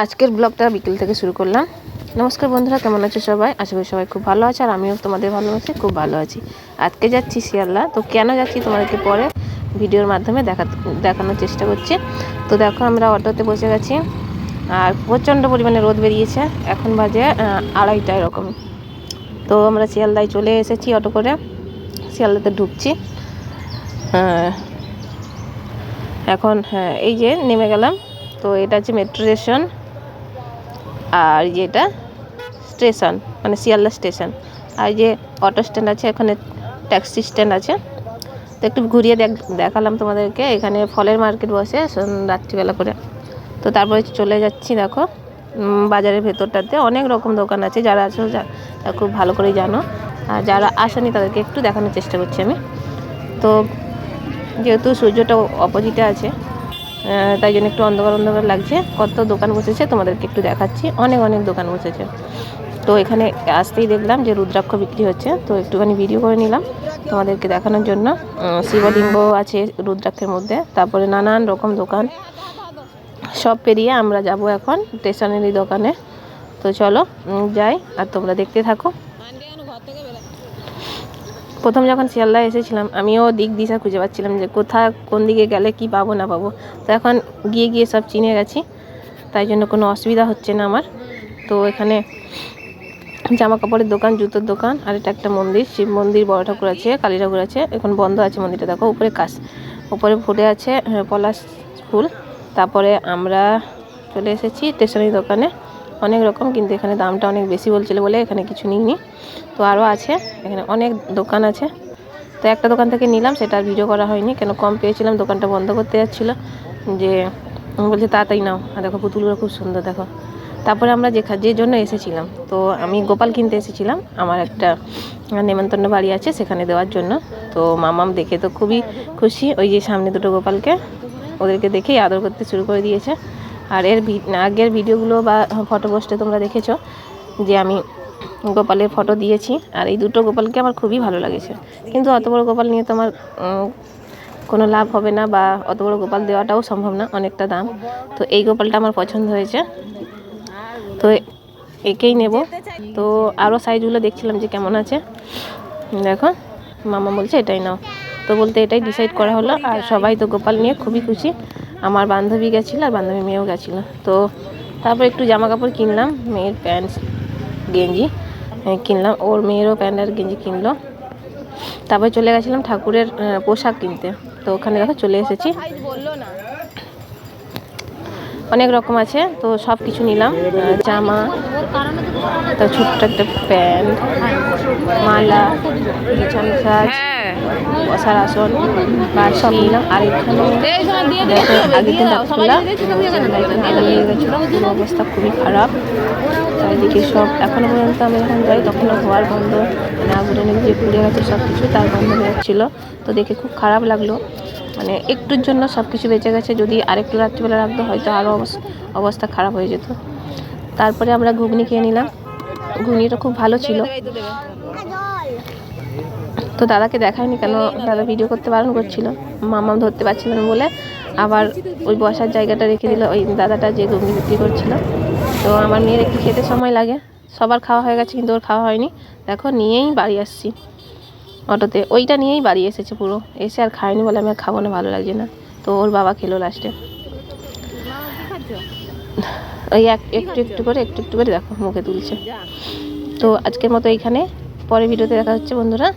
আজকের ব্লগটা বিকেল থেকে শুরু করলাম। নমস্কার বন্ধুরা, কেমন আছো সবাই? আশা করি সবাই খুব ভালো আছে আর আমিও তোমাদের ভালো ভালোবাসি খুব ভালো আছি। আজকে যাচ্ছি শিয়ালদা। তো কেন যাচ্ছি তোমাদেরকে পরে ভিডিওর মাধ্যমে দেখা দেখানোর চেষ্টা করছি। তো দেখো, আমরা অটোতে বসে গেছি আর প্রচণ্ড পরিমাণে রোদ বেরিয়েছে। এখন বাজে আড়াইটা এরকম। তো আমরা শিয়ালদায় চলে এসেছি অটো করে। শিয়ালদাতে ঢুকছি। এখন হ্যাঁ এই যে নেমে গেলাম। তো এটা হচ্ছে মেট্রো স্টেশন। আর যেটা স্টেশন মানে শিয়ালদা স্টেশন। আর যে অটো স্ট্যান্ড আছে, এখানে ট্যাক্সি স্ট্যান্ড আছে। তো একটু ঘুরিয়ে দেখ, দেখালাম তোমাদেরকে। এখানে ফলের মার্কেট বসে রাত্রিবেলা করে। তো তারপরে চলে যাচ্ছি, দেখো। বাজারের ভেতরটাতে অনেক রকম দোকান আছে। যারা আছো খুব ভালো করেই জানো। আর যারা আসেনি, তাদেরকে একটু দেখানোর চেষ্টা করছি আমি। তো যেহেতু সূর্যটা অপোজিটে আছে তাই জন্য একটু অন্ধকার অন্ধকার লাগছে। কত দোকান বসেছে তোমাদেরকে একটু দেখাচ্ছি। অনেক অনেক দোকান বসেছে। তো এখানে আসতেই দেখলাম যে রুদ্রাক্ষ বিক্রি হচ্ছে। তো একটুখানি ভিডিও করে নিলাম তোমাদেরকে দেখানোর জন্য। শিবলিঙ্গ আছে রুদ্রাক্ষের মধ্যে। তারপরে নানান রকম দোকান। সব পেরিয়ে আমরা যাব এখন স্টেশনারি দোকানে। তো চলো যাই আর তোমরা দেখতে থাকো। প্রথম যখন শিয়ালদা এসেছিলাম আমিও দিক দিশা খুঁজে পাচ্ছিলাম যে কোথায় কোন দিকে গেলে কি পাবো না পাবো। তো এখন গিয়ে গিয়ে সব চিনে গেছি। তাই জন্য কোনো অসুবিধা হচ্ছে না আমার। তো এখানে জামা কাপড়ের দোকান জুতোর দোকান আর এটা একটা মন্দির। শিব মন্দির বড় ঠাকুর আছে কালী ঠাকুর আছে। এখন বন্ধ আছে মন্দিরটা। দেখো উপরে কাশ। উপরে ফুটে আছে আহ, পলাশ ফুল। তারপরে আমরা চলে এসেছি স্টেশনারি দোকানে। অনেক রকম, কিন্তু এখানে দামটা অনেক বেশি বলছিল বলে এখানে কিছু নিইনি। তো আরও আছে, এখানে অনেক দোকান আছে। তো একটা দোকান থেকে নিলাম, সেটা আর ভিডিও করা হয়নি, কেন কম পেয়েছিলাম, দোকানটা বন্ধ করতে যাচ্ছিল। যে বলছি, তাড়াতাড়ি নাও। আর দেখো, পুতুলগুলো খুব সুন্দর, দেখো। তারপরে আমরা যে যে জন্য এসেছিলাম, তো আমি গোপাল কিনতে এসেছিলাম। আমার একটা নেমন্তন্ন বাড়ি আছে সেখানে দেওয়ার জন্য। তো মামাম দেখে তো খুবই খুশি, ওই যে সামনে দুটো গোপালকে, ওদেরকে দেখেই আদর করতে শুরু করে দিয়েছে। আর এর আগের ভিডিওগুলো বা ফটো পোস্টে তোমরা দেখেছ যে আমি গোপালের ফটো দিয়েছি। আর এই দুটো গোপালকে আমার খুবই ভালো লাগেছে। কিন্তু অত বড় গোপাল নিয়ে তোমার কোনো লাভ হবে না বা অত বড় গোপাল দেওয়াটাও সম্ভব না অনেকটা দাম। তো এই গোপালটা আমার পছন্দ হয়েছে। তো একেই নেব। তো আরও সাইজগুলো দেখছিলাম যে কেমন আছে। দেখো, মামা বলছে এটাই নাও। তো বলতে এটাই ডিসাইড করা হলো। আর সবাই তো গোপাল নিয়ে খুবই খুশি। আমার বান্ধবী গেছিল আর বান্ধবী মেয়েও গেছিল। তো তারপর একটু জামা কাপড় কিনলাম, মেয়ের প্যান্ট, গেঞ্জি কিনলাম। ওর মেয়েরও প্যান্ট আর গেঞ্জি কিনলো। তারপরে চলে গেছিলাম ঠাকুরের পোশাক কিনতে। তো ওখানে দেখো চলে এসেছি। অনেক রকম আছে তো সব কিছু নিলাম। জামা তো ছোট্ট একটা প্যান্ট মালা বিছানা সাজ বসার আসন বা সব নিলাম। আর এখানে আগে খোলা গেছিল অবস্থা খুবই খারাপ। চারিদিকে সব এখনও পর্যন্ত আমি যখন যাই তখনও ধোয়ার বন্ধ মানে আগুনের যে পুড়ে গেছে সব কিছু তার বন্ধ হয়ে যাচ্ছিল তো দেখে খুব খারাপ লাগল। মানে একটুর জন্য সব কিছু বেঁচে গেছে। যদি আরেকটু রাত্রিবেলা রাখতো, হয়তো আরও অবস্থা খারাপ হয়ে যেত। তারপরে আমরা ঘুগনি খেয়ে নিলাম। ঘুগনিটা খুব ভালো ছিল। তো দাদাকে দেখায়নি কেন? দাদা ভিডিও করতে বারণ করছিল। মামাম ধরতে পারছিলেন বলে আবার ওই বসার জায়গাটা রেখে দিল। ওই দাদাটা যে ঘুগনি বিক্রি করছিল। তো আমার মেয়ের একটু খেতে সময় লাগে। সবার খাওয়া হয়ে গেছে, কিন্তু ওর খাওয়া হয়নি। দেখো, নিয়েই বাড়ি আসছি। অটোতে। ওইটা নিয়েই বাড়ি এসেছে পুরো। এসে আর খায়নি বলে আমি আর খাব না, ভালো লাগছে না। তো ওর বাবা খেলো লাস্টে ওই এক, একটু একটু করে, একটু একটু করে দেখো, মুখে তুলছে। তো আজকের মতো এইখানে পরে ভিডিওতে দেখা হচ্ছে বন্ধুরা।